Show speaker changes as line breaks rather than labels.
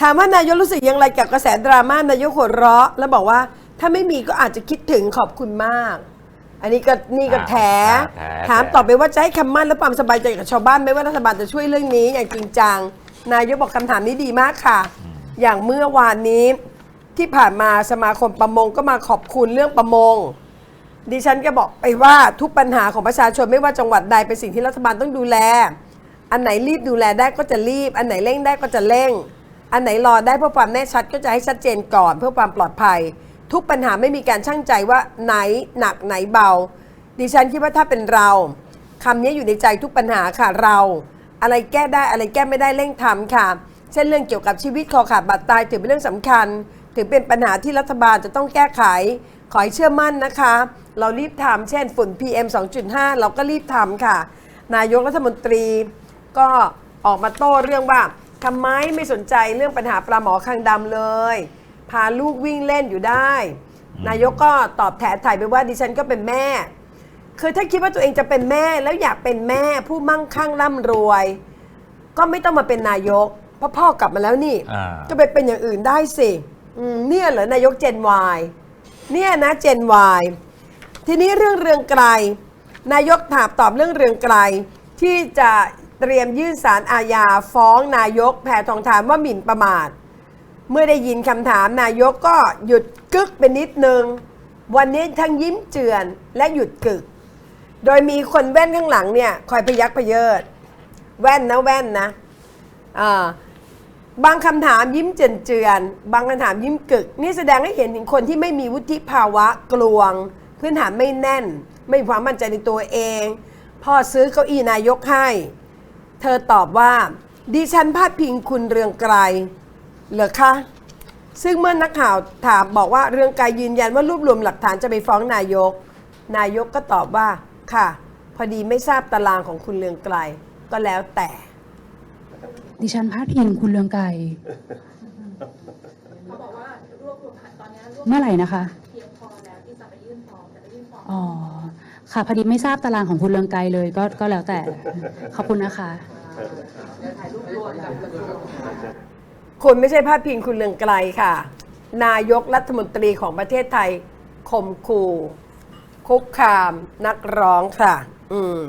ถามว่านายกรู้สึกอย่างไรกับกระแสดราม่านายกหัวเราะ แล้วบอกว่าถ้าไม่มีก็อาจจะคิดถึงขอบคุณมาก อันนี้ก็นี่ก็
อ่า
แถ
แถ
ถาม
แถ
ต่อไปว่าจะให้คำมั่นและความสบายใจกับชาวบ้านไหมว่ารัฐบาลจะช่วยเรื่องนี้อย่างจริงจัง นายกบอกคำถามนี้ดีมากค่ะ อย่างเมื่อวานนี้ ที่ผ่านมาสมาคมประมงก็มาขอบคุณเรื่องประมง ดิฉันก็บอกไปว่าทุกปัญหาของประชาชนไม่ว่าจังหวัดใดเป็นสิ่งที่รัฐบาลต้องดูแล อันไหนรีบดูแลได้ก็จะรีบ อันไหนเร่งได้ก็จะเร่ง อันไหนรอได้เพื่อความแน่ชัดก็จะให้ชัดเจนก่อนเพื่อความปลอดภัย ทุกปัญหาไม่มีการชั่งใจว่าไหนหนักไหนเบา ดิฉันคิดว่าถ้าเป็นเราคำนี้อยู่ในใจทุกปัญหาค่ะเรา อะไรแก้ได้อะไรแก้ไม่ได้เร่งทำค่ะ เช่นเรื่องเกี่ยวกับชีวิตคอขาดบาดตายถือเป็นเรื่องสำคัญ ถือเป็นปัญหาที่รัฐบาลจะต้องแก้ไข ขอให้เชื่อมั่นนะคะ เรารีบทำเช่นฝุ่น PM 2.5 เราก็รีบทำค่ะ นายกรัฐมนตรีก็ออกมาโต้เรื่องว่า ทำไมไม่สนใจเรื่องปัญหาปลาหมอคางดำเลย พาลูกวิ่งเล่นอยู่ได้ นายกก็ตอบแถถ่ายไปว่าดิฉันก็เป็นแม่ คือถ้าคิดว่าตัวเองจะเป็นแม่แล้วอยากเป็นแม่ผู้มั่งคั่งร่ำรวย ก็ไม่ต้องมาเป็นนายกเพราะพ่อกลับมาแล้วนี่
อ่า
ก็ไปเป็นอย่างอื่นได้สิอืมเนี่ยเหรอนายกเจนวายเนี่ยนะเจนวายทีนี้เรื่องเรืองไกรนายกถามตอบเรื่องเรืองไกรที่จะ เตรียมยื่นสารอาญาฟ้องนายกแพทองทานว่าหมิ่นประมาท เมื่อได้ยินคำถามนายกก็หยุดกึกไปนิดนึง วันนี้ทั้งยิ้มเจือนและหยุดกึก โดยมีคนแว่นข้างหลังเนี่ยคอยพยักพเยิด แว่นนะแว่นนะบางคำถามยิ้มเจือนเจือนบางคำถามยิ้มกึก นี่แสดงให้เห็นถึงคนที่ไม่มีวุฒิภาวะกลวง พื้นฐานไม่แน่น ไม่มีความมั่นใจในตัวเอง พ่อซื้อเก้าอี้นายกให้ เธอตอบว่า ดิฉันพาดพิงคุณเรืองไกรเหรอคะซึ่งเมื่อนักข่าวถามบอกว่าเรืองไกรยืนยันว่ารวบรวมหลักฐานจะไปฟ้องนายก นายกก็ตอบว่าค่ะ พอดีไม่ทราบตารางของคุณเรืองไกรก็แล้วแต่
ดิฉันพาดพิงคุณเรืองไกรเมื่อไหร่นะคะอ๋อ ค่ะพอดีไม่ทราบตารางของคุณเรืองไกรเลยก็ก็แล้วแต่ขอบคุณนะคะ
คุณไม่ใช่พาดพิงคุณเรืองไกรค่ะ นายกรัฐมนตรีของประเทศไทยข่มขู่คุกคามนักร้องค่ะ อืม